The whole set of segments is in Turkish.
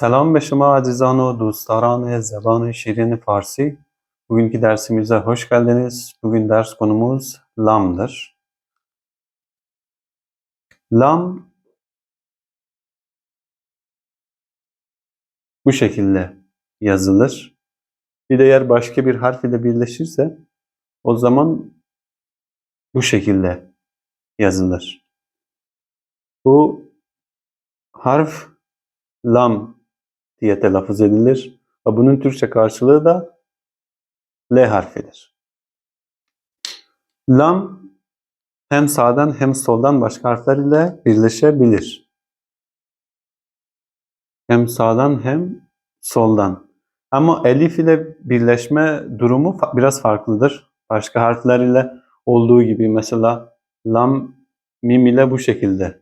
Selam به شما عزیزان و دوستداران زبان şirin Farsi. Bugünkü dersimize hoş geldiniz. Bugün ders konumuz lamdır. Lam bu şekilde yazılır. Bir de eğer başka bir harf ile birleşirse o zaman bu şekilde yazılır. Bu harf lam diye telaffuz edilir. Ve bunun Türkçe karşılığı da L harfidir. Lam hem sağdan hem soldan başka harfler ile birleşebilir. Hem sağdan hem soldan. Ama elif ile birleşme durumu biraz farklıdır. Başka harfler ile olduğu gibi mesela lam mim ile bu şekilde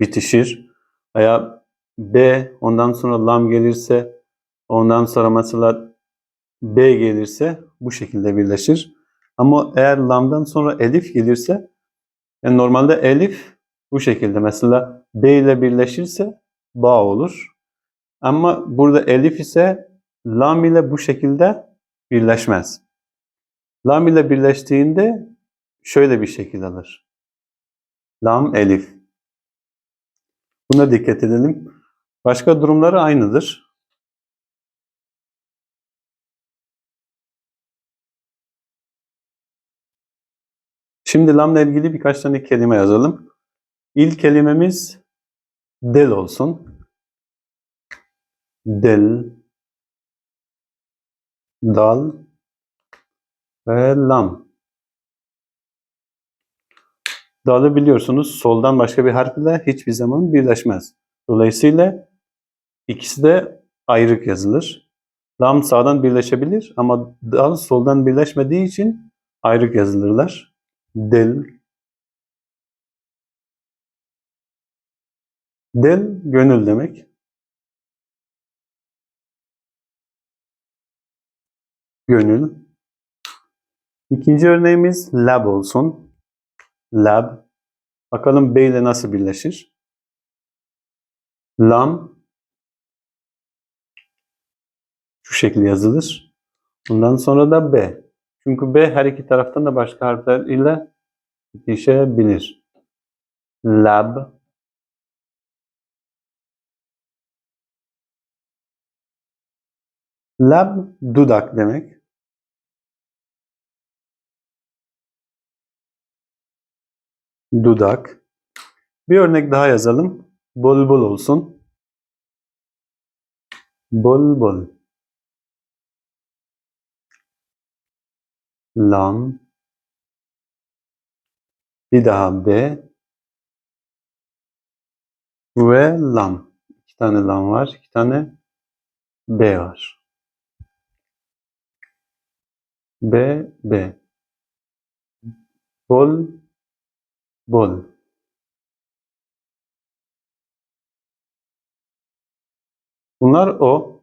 bitişir. Veya B ondan sonra lam gelirse ondan sonra mesela B gelirse bu şekilde birleşir. Ama eğer lamdan sonra elif gelirse yani normalde elif bu şekilde mesela B ile birleşirse ba olur. Ama burada elif ise lam ile bu şekilde birleşmez. Lam ile birleştiğinde şöyle bir şekil alır. Lam elif. Buna dikkat edelim. Başka durumları aynıdır. Şimdi lamla ilgili birkaç tane kelime yazalım. İlk kelimemiz del olsun. Del, dal ve lam. Dalı biliyorsunuz soldan başka bir harfle hiçbir zaman birleşmez. Dolayısıyla ikisi de ayrık yazılır. Lam sağdan birleşebilir ama dal soldan birleşmediği için ayrık yazılırlar. Del. Del gönül demek. Gönül. İkinci örneğimiz lab olsun. Lab. Bakalım B ile nasıl birleşir? Lam şu şekilde yazılır. Ondan sonra da B. Çünkü B her iki taraftan da başka harfler ile bitişebilir. Lab. Lab dudak demek. Dudak. Bir örnek daha yazalım. Bol bol olsun. Bol bol. Lam. Bir daha B. Ve lam. İki tane lam var. iki tane B var. B, B. Bol, bol. Bunlar o.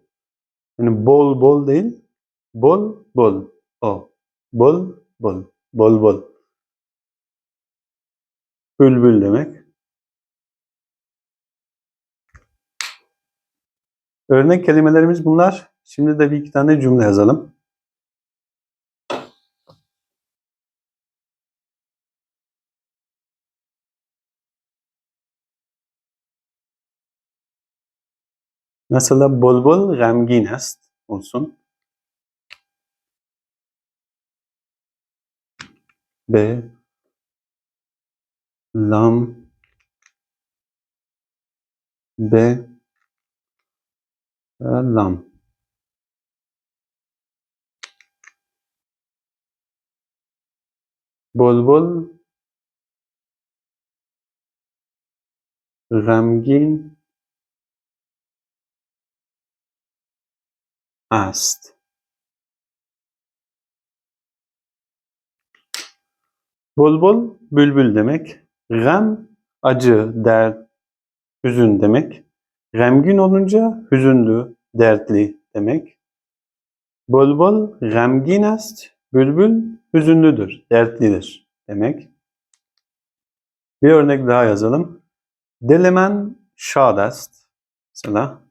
Yani bol bol değil. Bol bol. O. Bol bol. Bol bol. Bülbül demek. Örnek kelimelerimiz bunlar. Şimdi de bir iki tane cümle yazalım. Mesela bol bol gamgin est olsun. به لام به لام. بلبل غمگین است. Bulbul, bülbül demek. Gem, acı, dert, hüzün demek. Gemgin olunca hüzünlü, dertli demek. Bulbul gemgin est, bülbül hüzünlüdür, dertlidir demek. Bir örnek daha yazalım. Dilimen şad est. Mesela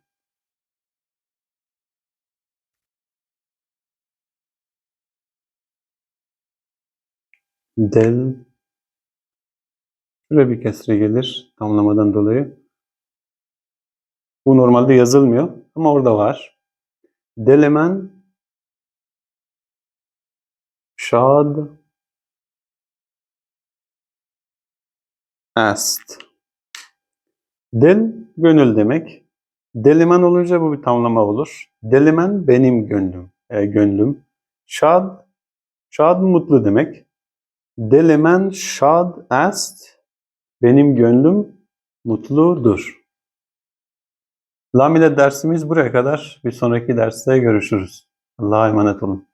Del Şuraya bir kesre gelir tamlamadan dolayı. Bu normalde yazılmıyor ama orada var. Delemen şad est. Del gönül demek. Delimen olunca bu bir tamlama olur. Delimen benim gönlüm. e, gönlüm. Şad şad mutlu demek. Delimen şad est. Benim gönlüm mutludur. Lam ile dersimiz buraya kadar. Bir sonraki derste görüşürüz. Allah'a emanet olun.